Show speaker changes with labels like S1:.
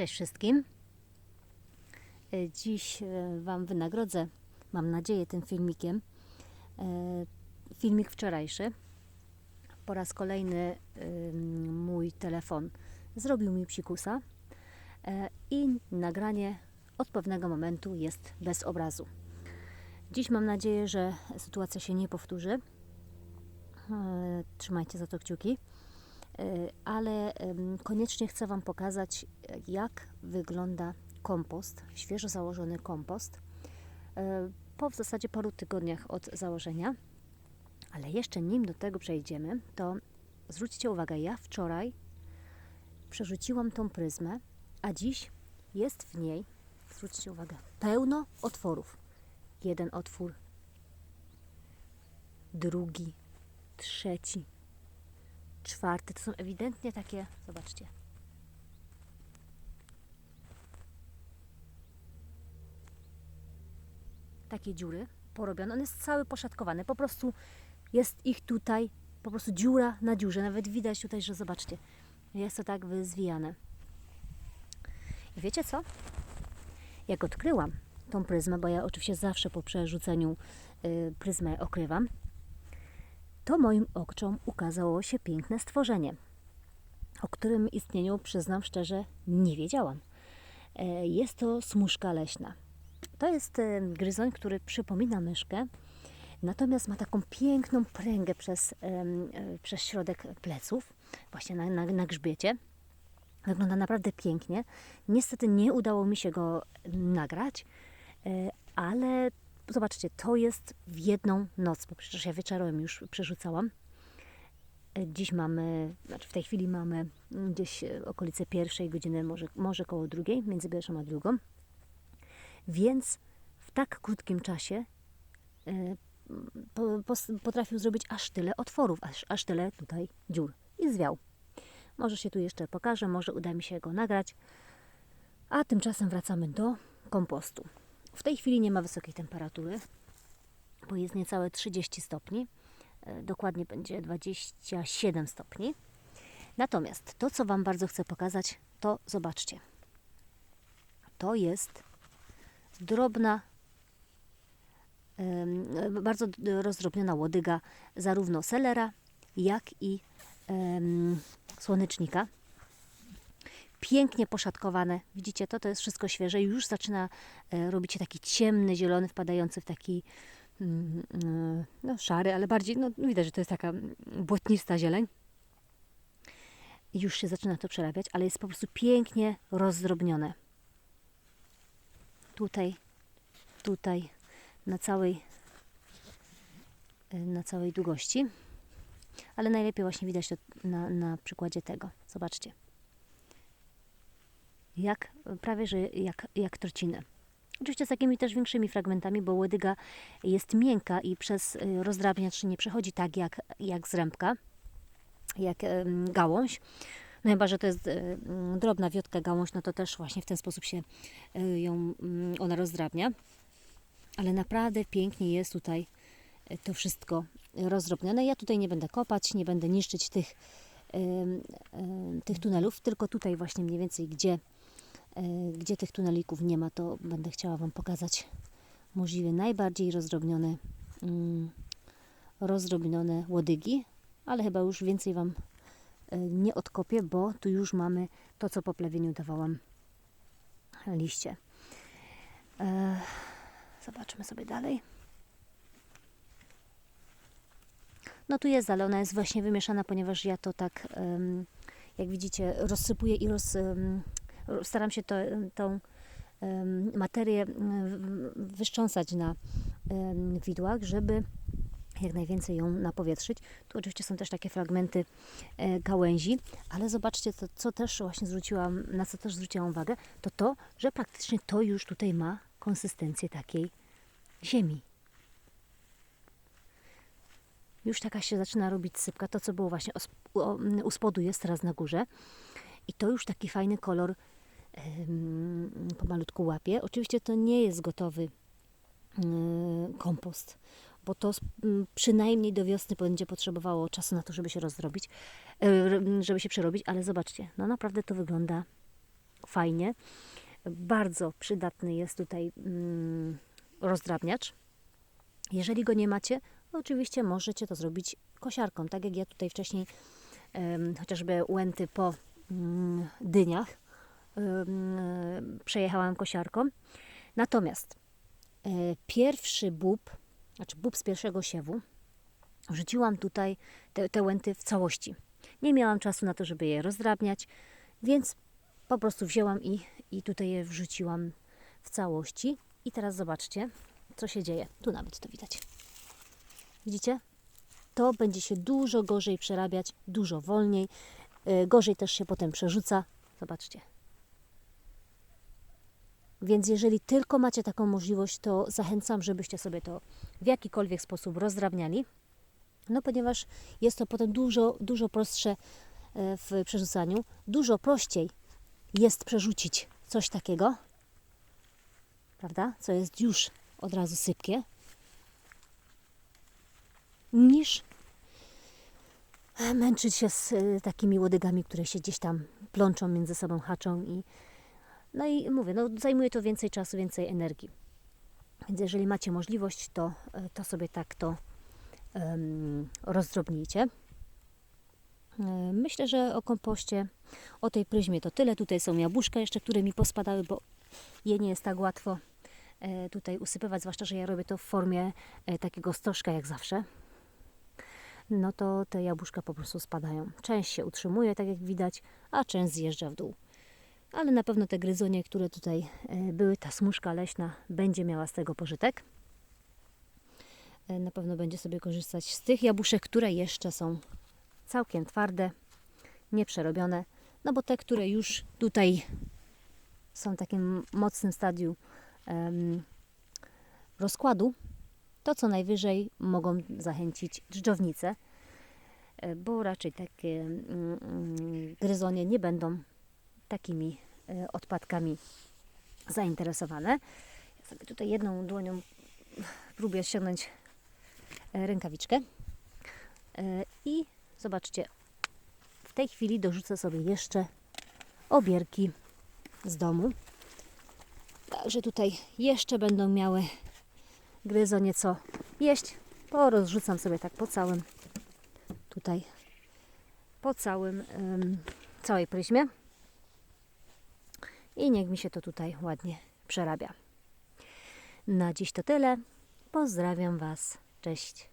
S1: Cześć wszystkim. E, Dziś e, Wam wynagrodzę, mam nadzieję, tym filmikiem. E, Filmik wczorajszy. Po raz kolejny mój telefon zrobił mi psikusa i nagranie od pewnego momentu jest bez obrazu. Dziś mam nadzieję, że sytuacja się nie powtórzy. Trzymajcie za to kciuki. E, ale koniecznie chcę Wam pokazać, jak wygląda kompost, świeżo założony kompost, e, po w zasadzie paru tygodniach od założenia. Ale jeszcze nim do tego przejdziemy, to zwróćcie uwagę, ja wczoraj przerzuciłam tą pryzmę, a dziś jest w niej, zwróćcie uwagę, pełno otworów. Jeden otwór, drugi, trzeci, czwarty. To są ewidentnie takie, zobaczcie. Takie dziury porobione. On jest cały poszatkowany. Po prostu jest ich tutaj, po prostu dziura na dziurze. Nawet widać tutaj, że zobaczcie, jest to tak wyzwijane. I wiecie co? Jak odkryłam tą pryzmę, bo ja oczywiście zawsze po przerzuceniu y, pryzmę okrywam, to moim oczom ukazało się piękne stworzenie, o którym istnieniu, przyznam szczerze, nie wiedziałam. E, Jest to smuszka leśna. To jest e, gryzoń, który przypomina myszkę, natomiast ma taką piękną pręgę przez, e, przez środek pleców, właśnie na, na, na grzbiecie. Wygląda naprawdę pięknie. Niestety nie udało mi się go nagrać, ale zobaczcie, to jest w jedną noc, bo przecież ja wieczorem już przerzucałam. E, Dziś mamy, znaczy w tej chwili mamy gdzieś e, okolice pierwszej godziny, może, może koło drugiej, między pierwszą a drugą. Więc w tak krótkim czasie e, potrafił zrobić aż tyle otworów, aż, aż tyle tutaj dziur i zwiał. Może się tu jeszcze pokażę, może uda mi się go nagrać. A tymczasem wracamy do kompostu. W tej chwili nie ma wysokiej temperatury, bo jest niecałe 30 stopni. E, Dokładnie będzie 27 stopni. Natomiast to, co Wam bardzo chcę pokazać, to zobaczcie. To jest drobna, bardzo rozdrobniona łodyga zarówno selera, jak i słonecznika. Pięknie poszatkowane. Widzicie, to, to jest wszystko świeże. Już zaczyna e, robić się taki ciemny, zielony, wpadający w taki mm, mm, no, szary, ale bardziej, no widać, że to jest taka błotnista zieleń. Już się zaczyna to przerabiać, ale jest po prostu pięknie rozdrobnione. Tutaj, tutaj, na całej, e, na całej długości. Ale najlepiej właśnie widać to na, na przykładzie tego. Zobaczcie. Jak, prawie że jak, jak trociny. Oczywiście z takimi też większymi fragmentami, bo łodyga jest miękka i przez y, rozdrabniacz nie przechodzi tak jak, jak zrębka, jak gałąź. No chyba, że to jest y, mm, drobna wiotka gałąź, no to też właśnie w ten sposób się y, ją mm, ona rozdrabnia. Ale naprawdę pięknie jest tutaj to wszystko rozdrobnione. Ja tutaj nie będę kopać, nie będę niszczyć tych, tych tunelów, tylko tutaj właśnie mniej więcej, gdzie, gdzie tych tunelików nie ma, to będę chciała Wam pokazać możliwie najbardziej rozdrobnione, mm, rozdrobnione łodygi, ale chyba już więcej Wam e, nie odkopię, bo tu już mamy to, co po plewieniu dawałam liście. E, Zobaczmy sobie dalej. No tu jest, ale ona jest właśnie wymieszana, ponieważ ja to tak, jak widzicie, rozsypuję i roz, staram się to, tą materię wyszcząsać na widłach, żeby jak najwięcej ją napowietrzyć. Tu oczywiście są też takie fragmenty e, gałęzi, ale zobaczcie, to, co też właśnie zwróciłam, na co też zwróciłam uwagę, to to, że praktycznie to już tutaj ma konsystencję takiej ziemi. Już taka się zaczyna robić sypka. To, co było właśnie u spodu, jest teraz na górze. I to już taki fajny kolor pomalutku łapie. Oczywiście to nie jest gotowy mm, kompost, bo to przynajmniej do wiosny będzie potrzebowało czasu na to, żeby się rozdrobić, e, żeby się przerobić, ale zobaczcie, no naprawdę to wygląda fajnie. Bardzo przydatny jest tutaj mm, rozdrabniacz. Jeżeli go nie macie, oczywiście możecie to zrobić kosiarką, tak jak ja tutaj wcześniej em, chociażby łęty po dyniach em, przejechałam kosiarką. Natomiast e, pierwszy bób, znaczy bób z pierwszego siewu, wrzuciłam tutaj te, te łęty w całości. Nie miałam czasu na to, żeby je rozdrabniać, więc po prostu wzięłam i, i tutaj je wrzuciłam w całości. I teraz zobaczcie, co się dzieje. Tu nawet to widać. Widzicie? To będzie się dużo gorzej przerabiać, dużo wolniej. Yy, Gorzej też się potem przerzuca. Zobaczcie. Więc jeżeli tylko macie taką możliwość, to zachęcam, żebyście sobie to w jakikolwiek sposób rozdrabniali. No ponieważ jest to potem dużo, dużo prostsze e, w przerzucaniu. Dużo prościej jest przerzucić coś takiego, prawda? Co jest już od razu sypkie, niż męczyć się z e, takimi łodygami, które się gdzieś tam plączą między sobą, haczą i no i mówię, no zajmuje to więcej czasu, więcej energii. Więc jeżeli macie możliwość, to, e, to sobie tak to um, rozdrobnijcie. E, Myślę, że o kompoście, o tej pryzmie to tyle. Tutaj są jabłuszka jeszcze, które mi pospadały, bo je nie jest tak łatwo e, tutaj usypywać, zwłaszcza, że ja robię to w formie e, takiego stożka jak zawsze. No to te jabłuszka po prostu spadają. Część się utrzymuje, tak jak widać, a część zjeżdża w dół. Ale na pewno te gryzonie, które tutaj e, były, ta smuszka leśna będzie miała z tego pożytek. E, Na pewno będzie sobie korzystać z tych jabłuszek, które jeszcze są całkiem twarde, nieprzerobione. No bo te, które już tutaj są w takim mocnym stadium em, rozkładu, to co najwyżej mogą zachęcić dżdżownice, e, bo raczej takie mm, mm, gryzonie nie będą takimi e, odpadkami zainteresowane. Ja sobie tutaj jedną dłonią próbuję ściągnąć e, rękawiczkę. I zobaczcie, w tej chwili dorzucę sobie jeszcze obierki z domu. Także tutaj jeszcze będą miały gryzonie co jeść. Porozrzucam sobie tak po całym tutaj, po całym, em, całej pryzmie. I niech mi się to tutaj ładnie przerabia. Na dziś to tyle. Pozdrawiam Was. Cześć.